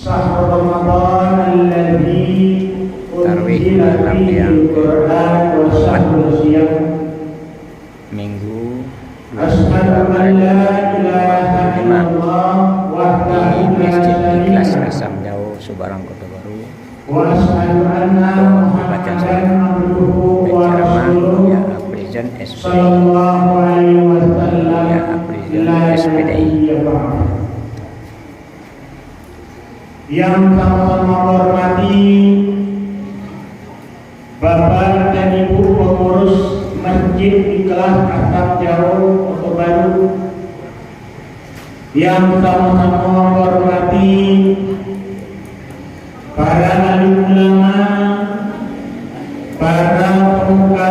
شهر رمضان الذي Tarawih أنزل malam فيه yang القرآن وشهر الصيام Minggu أشهد أن لا إله إلا الله وحده di لا Masjid Ikhlas شريك له Asam Jauh Subarang Kota Baru وأشهد أن membaca محمدا surat عبده penceramah ورسوله ya Prison SPD صلى الله عليه وسلم Ya, Prison لا SPDI. Yang sama-sama hormati Bapak dan Ibu pengurus Masjid Ikhlas Asam Jaro Kota Baru. Yang sama-sama hormati para alim ulama, para pemuka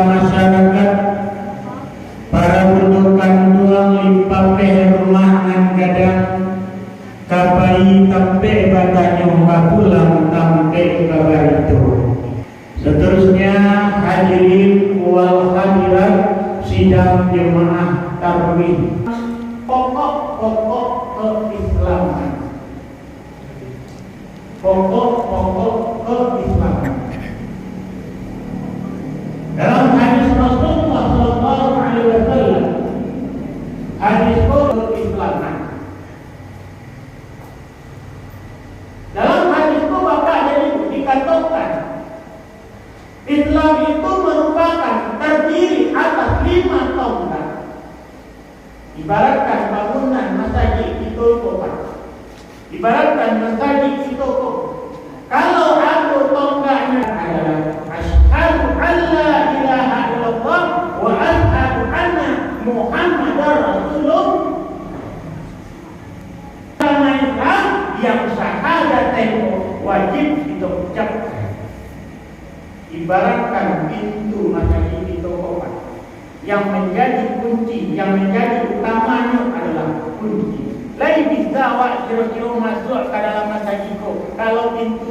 tampe batanya pulang tampe kabar itu. Seterusnya hadirin wal hadirat sidang jemaah tarawih. Pokok-pokok keislaman. Pokok-pokok keislaman. Dalam hadis Rasulullah Sallallahu Alaihi Wasallam, hadis pokok keislaman. Dalam hadis itu Bapak jadi dikatakan Islam itu merupakan terdiri atas lima tonggak. Ibaratkan bangunan masjid itu kok. Ibaratkan masjid itu kok. Kalau aku tonggaknya adalah asyhadu an la ilaha illallah wa asyhadu anna Muhammadar Rasulullah karena Islam yang syahadat wajib kita ucapkan. Ibaratkan pintu masjid itu kopak yang menjadi kunci, yang menjadi utamanya adalah kunci. Lain bisa awak kira-kira masuk ke dalam masjid itu kalau pintu